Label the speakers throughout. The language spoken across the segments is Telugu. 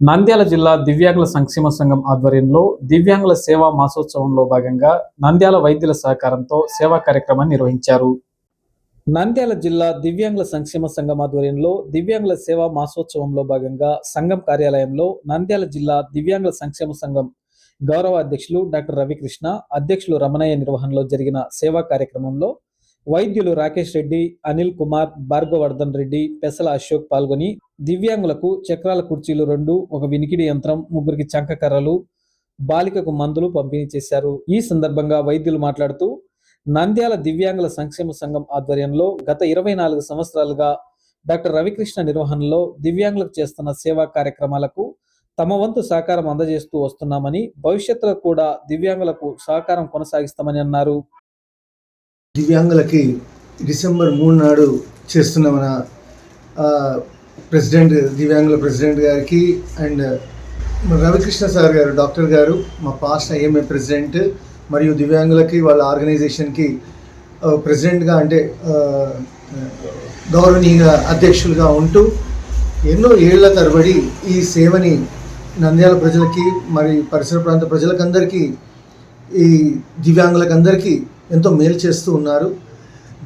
Speaker 1: నంద్యాల జిల్లా దివ్యాంగుల సంక్షేమ సంఘం ఆధ్వర్యంలో దివ్యాంగుల సేవా మాసోత్సవంలో భాగంగా నంద్యాల వైద్యుల సహకారంతో సేవా కార్యక్రమాన్ని నిర్వహించారు. నంద్యాల జిల్లా దివ్యాంగుల సంక్షేమ సంఘం ఆధ్వర్యంలో దివ్యాంగుల సేవా మాసోత్సవంలో భాగంగా సంఘం కార్యాలయంలో నంద్యాల జిల్లా దివ్యాంగుల సంక్షేమ సంఘం గౌరవ అధ్యక్షులు డాక్టర్ రవికృష్ణ అధ్యక్షులు రమణయ్య నిర్వహణలో జరిగిన సేవా కార్యక్రమంలో వైద్యులు రాకేష్ రెడ్డి అనిల్ కుమార్ భార్గవర్ధన్ రెడ్డి పెసల అశోక్ పాల్గొని దివ్యాంగులకు చక్రాల కుర్చీలు రెండు ఒక వినికిడి యంత్రం ముగ్గురికి చంకకర్రలు బాలికకు మందులు పంపిణీ చేశారు. ఈ సందర్భంగా వైద్యులు మాట్లాడుతూ నంద్యాల దివ్యాంగుల సంక్షేమ సంఘం ఆధ్వర్యంలో గత ఇరవై నాలుగు సంవత్సరాలుగా డాక్టర్ రవికృష్ణ నిర్వహణలో దివ్యాంగులకు చేస్తున్న సేవా కార్యక్రమాలకు తమ వంతు సహకారం అందజేస్తూ వస్తున్నామని భవిష్యత్తులో కూడా దివ్యాంగులకు సహకారం కొనసాగిస్తామని అన్నారు.
Speaker 2: దివ్యాంగులకి డిసెంబర్ మూడు నాడు చేస్తున్న మన ప్రెసిడెంట్ దివ్యాంగుల ప్రెసిడెంట్ గారికి and Ravikrishna sir garu doctor garu మా పాస్ట్ ఐఎంఏ ప్రెసిడెంట్ మరియు దివ్యాంగులకి వాళ్ళ ఆర్గనైజేషన్కి ప్రెసిడెంట్గా అంటే గౌరవనీయ అధ్యక్షులుగా ఉంటూ ఎన్నో ఏళ్ళ తరబడి ఈ సేవని నంద్యాల ప్రజలకి మరి పరిసర ప్రాంత ప్రజలకందరికీ ఈ దివ్యాంగులకందరికీ ఎంతో మేలు చేస్తూ ఉన్నారు.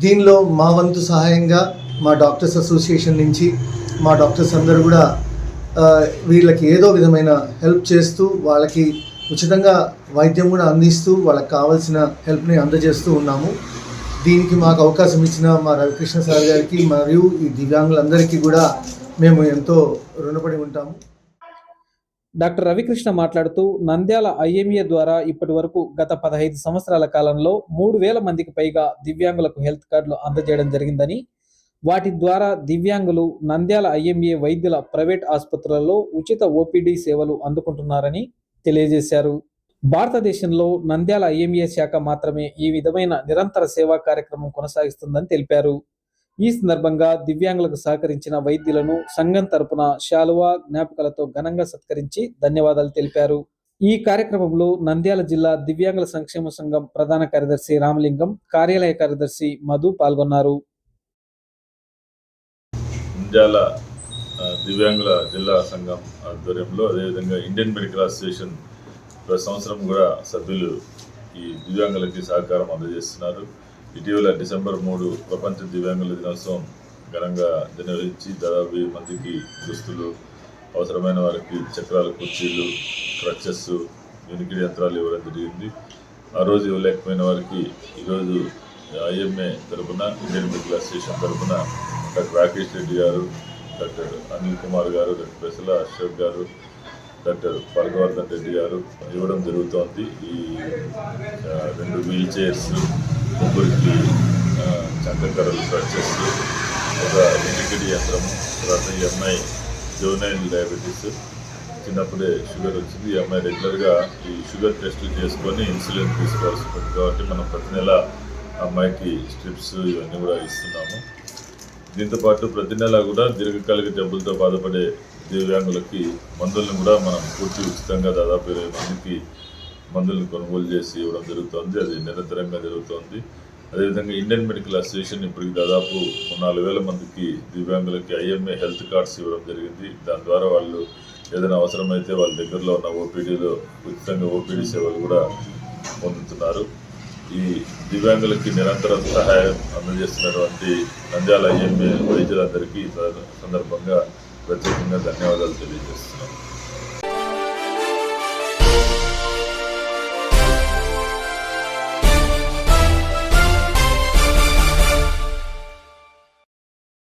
Speaker 2: దీనిలో మా వంతు సహాయంగా మా డాక్టర్స్ అసోసియేషన్ నుంచి మా డాక్టర్స్ అందరూ కూడా వీళ్ళకి ఏదో విధమైన హెల్ప్ చేస్తూ వాళ్ళకి ఉచితంగా వైద్యం కూడా అందిస్తూ వాళ్ళకి కావాల్సిన హెల్ప్ని అందజేస్తూ ఉన్నాము. దీనికి మాకు అవకాశం ఇచ్చిన మా రవికృష్ణ సార్ గారికి మరియు ఈ దివ్యాంగులందరికీ కూడా మేము ఎంతో రుణపడి ఉంటాము.
Speaker 1: డాక్టర్ రవికృష్ణ మాట్లాడుతూ నంద్యాల ఐఎంఏ ద్వారా ఇప్పటి వరకు గత పదహైదు సంవత్సరాల కాలంలో మూడు వేల మందికి పైగా దివ్యాంగులకు హెల్త్ కార్డులు అందజేయడం జరిగిందని వాటి ద్వారా దివ్యాంగులు నంద్యాల ఐఎంఏ వైద్యుల ప్రైవేట్ ఆసుపత్రులలో ఉచిత ఓపీడీ సేవలు అందుకుంటున్నారని తెలియజేశారు. భారతదేశంలో నంద్యాల ఐఎంఏ శాఖ మాత్రమే ఈ విధమైన నిరంతర సేవా కార్యక్రమం కొనసాగిస్తుందని తెలిపారు. ఈ సందర్భంగా దివ్యాంగులకు సహకరించిన వైద్యులను సంఘం తరపున శాలువా జ్ఞాపకాలతో ఘనంగా సత్కరించి ధన్యవాదాలు తెలిపారు. ఈ కార్యక్రమంలో నంద్యాల జిల్లా దివ్యాంగుల సంక్షేమ సంఘం ప్రధాన కార్యదర్శి రామలింగం కార్యాలయ కార్యదర్శి మధు పాల్గొన్నారు.
Speaker 3: నంద్యాల దివ్యాంగుల జిల్లా సంఘం ఆధ్వర్యంలో అదేవిధంగా ఇండియన్ మెడికల్ అసోసియేషన్ ప్రతి సంవత్సరం కూడా సభ్యులు ఈ దివ్యాంగులకి సహకారం అందజేస్తున్నారు. ఇటీవల డిసెంబర్ మూడు ప్రపంచ దివ్యాంగుల దినోత్సవం ఘనంగా నిర్వహించి దాదాపు వెయ్యి మందికి దుస్తులు అవసరమైన వారికి చక్రాల కుర్చీలు క్రచెస్ వినికిడి యంత్రాలు ఇవ్వడం జరిగింది. ఆ రోజు ఇవ్వలేకపోయిన వారికి ఈరోజు ఐఎంఏ తరపున ఇండియన్ మెడికల్ అసోసియేషన్ తరపున డాక్టర్ రాకేష్ రెడ్డి గారు డాక్టర్ అనిల్ కుమార్ గారు డాక్టర్ పెసల అశోక్ గారు డాక్టర్ పరగవర్ధన్ రెడ్డి గారు ఇవ్వడం జరుగుతోంది. ఈ రెండు వీల్ చైర్స్ చంకకర్రలు క్రచెస్ ఒక వెనికిడి యంత్రం తర్వాత ఈ అమ్మాయి జోనైల్ డయాబెటీస్. చిన్నప్పుడే షుగర్ వచ్చింది ఈ అమ్మాయి రెగ్యులర్గా ఈ షుగర్ టెస్ట్ చేసుకొని ఇన్సులిన్ తీసుకోవాల్సి ఉంటుంది. కాబట్టి మనం ప్రతి నెల అమ్మాయికి స్ట్రిప్స్ ఇవన్నీ కూడా ఇస్తున్నాము. దీంతో పాటు ప్రతి నెల కూడా దీర్ఘకాలిక జబ్బులతో బాధపడే దివ్యాంగులకి మందులను కూడా మనం పూర్తి ఉచితంగా దాదాపు ఇరవై మందికి మందులను కొనుగోలు చేసి ఇవ్వడం జరుగుతుంది. అది నిరంతరంగా జరుగుతోంది. అదేవిధంగా ఇండియన్ మెడికల్ అసోసియేషన్ ఇప్పటికి దాదాపు నాలుగు వేల మందికి దివ్యాంగులకి ఐఎంఏ హెల్త్ కార్డ్స్ ఇవ్వడం జరిగింది. దాని ద్వారా వాళ్ళు ఏదైనా అవసరమైతే వాళ్ళ దగ్గరలో ఉన్న ఓపీడీలో ఉచితంగా ఓపీడీ సేవలు కూడా పొందుతున్నారు. ఈ దివ్యాంగులకి నిరంతరం సహాయం అందజేస్తున్నటువంటి నంద్యాల ఐఎంఏ వైద్యులందరికీ సందర్భంగా ప్రత్యేకంగా ధన్యవాదాలు తెలియజేస్తున్నాను